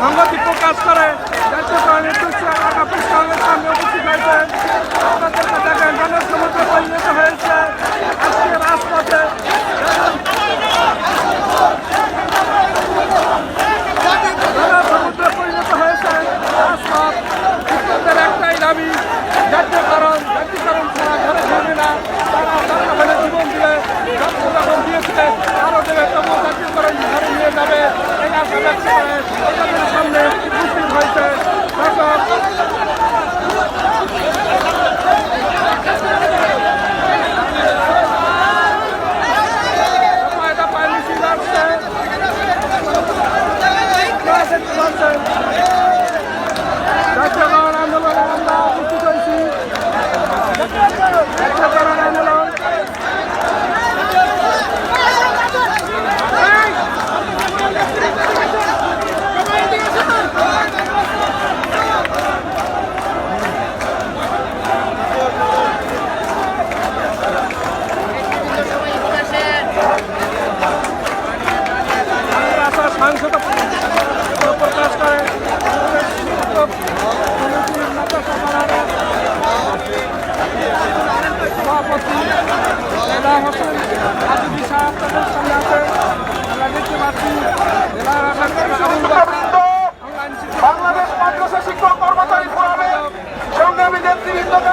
সংগতি প্রকাশ করে। জাতীয়করণের দৃশ্য ঢাকা প্রেস ক্লাবের সামনে হয়েছে। আপনাদেরকে দেখেন জনসমুদ্রে পরিণত হয়েছে। আজকে রাজপথে জনসমুদ্রে সভাপতি জেলা হোসেন আজিবি তাদের সামনে আছে। আমরা দেখতে পাচ্ছি বাংলাদেশ মাদ্রাসা শিক্ষক কর্মচারী ফোরামের সংগ্রামী নেতৃবৃন্দকে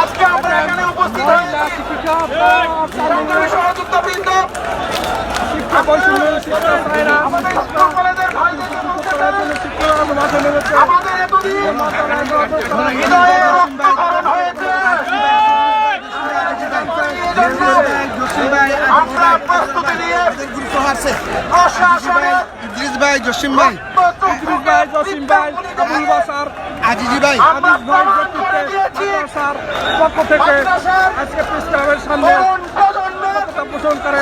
আজকে আমরা এখানে উপস্থিত হয়েছি সহযোগিতা বৃন্দ আমাদের এতদিন হৃদয়ে রক্তকরণ হয়েছে। আমরা প্রস্তুতি নিয়ে প্রশাসনের ইদ্রিস ভাই জসিম ভাই। ইদ্রিস ভাই জসিম ভাই আবুল বাসার আজিজি ভাই। পক্ষ থেকে আজকে প্রেস ক্লাবের সামনে পোষণ করে